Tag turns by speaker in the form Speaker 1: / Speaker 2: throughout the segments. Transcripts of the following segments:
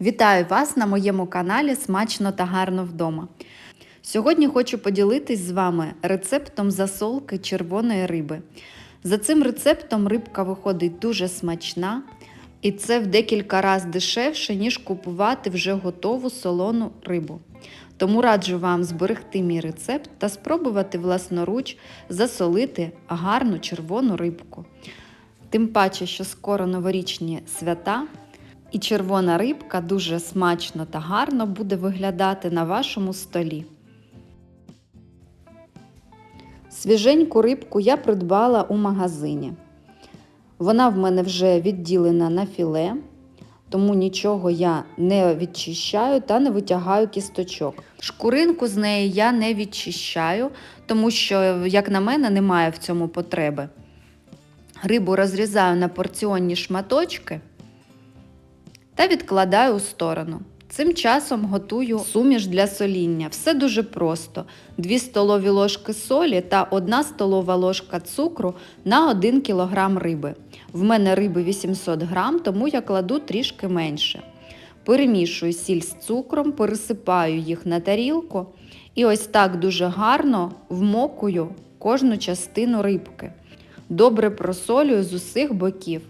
Speaker 1: Вітаю вас на моєму каналі Смачно та гарно вдома. Сьогодні хочу поділитись з вами рецептом засолки червоної риби. За цим рецептом рибка виходить дуже смачна, і це в декілька разів дешевше, ніж купувати вже готову солону рибу. Тому раджу вам зберегти мій рецепт та спробувати власноруч засолити гарну червону рибку. Тим паче, що скоро новорічні свята, і червона рибка дуже смачно та гарно буде виглядати на вашому столі. Свіженьку рибку я придбала у магазині. Вона в мене вже відділена на філе, тому нічого я не відчищаю та не витягаю кісточок. Шкуринку з неї я не відчищаю, тому що, як на мене, немає в цьому потреби. Рибу розрізаю на порціонні шматочки та відкладаю у сторону. Цим часом готую суміш для соління. Все дуже просто: 2 столові ложки солі та 1 столова ложка цукру на 1 кг риби. В мене риби 800 г, тому я кладу трішки менше. Перемішую сіль з цукром, пересипаю їх на тарілку і ось так дуже гарно вмокую кожну частину рибки. Добре просолюю з усіх боків.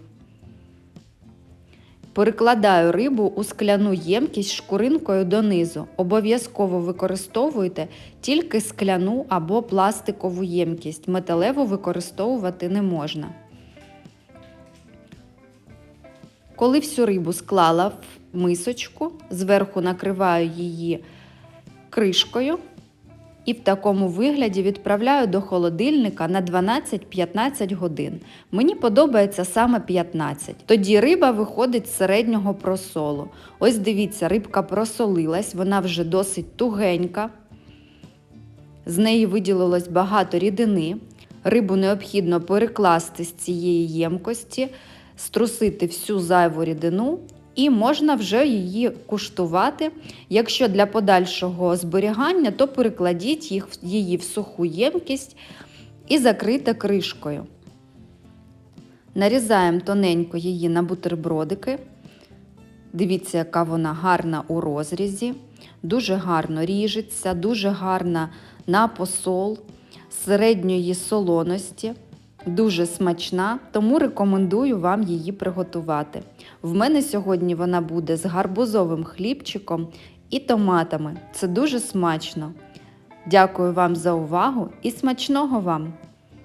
Speaker 1: Перекладаю рибу у скляну ємкість шкуринкою донизу. Обов'язково використовуйте тільки скляну або пластикову ємкість. Металеву використовувати не можна. Коли всю рибу склала в мисочку, зверху накриваю її кришкою і в такому вигляді відправляю до холодильника на 12-15 годин. Мені подобається саме 15. Тоді риба виходить з середнього просолу. Ось дивіться, рибка просолилась, вона вже досить тугенька. З неї виділилось багато рідини. Рибу необхідно перекласти з цієї ємкості, струсити всю зайву рідину і можна вже її куштувати. Якщо для подальшого зберігання, то перекладіть їх, її в суху ємкість і закрийте кришкою. Нарізаємо тоненько її на бутербродики. Дивіться, яка вона гарна у розрізі, дуже гарно ріжеться, дуже гарна на посол середньої солоності. Дуже смачна, тому рекомендую вам її приготувати. В мене сьогодні вона буде з гарбузовим хлібчиком і томатами. Це дуже смачно. Дякую вам за увагу і смачного вам!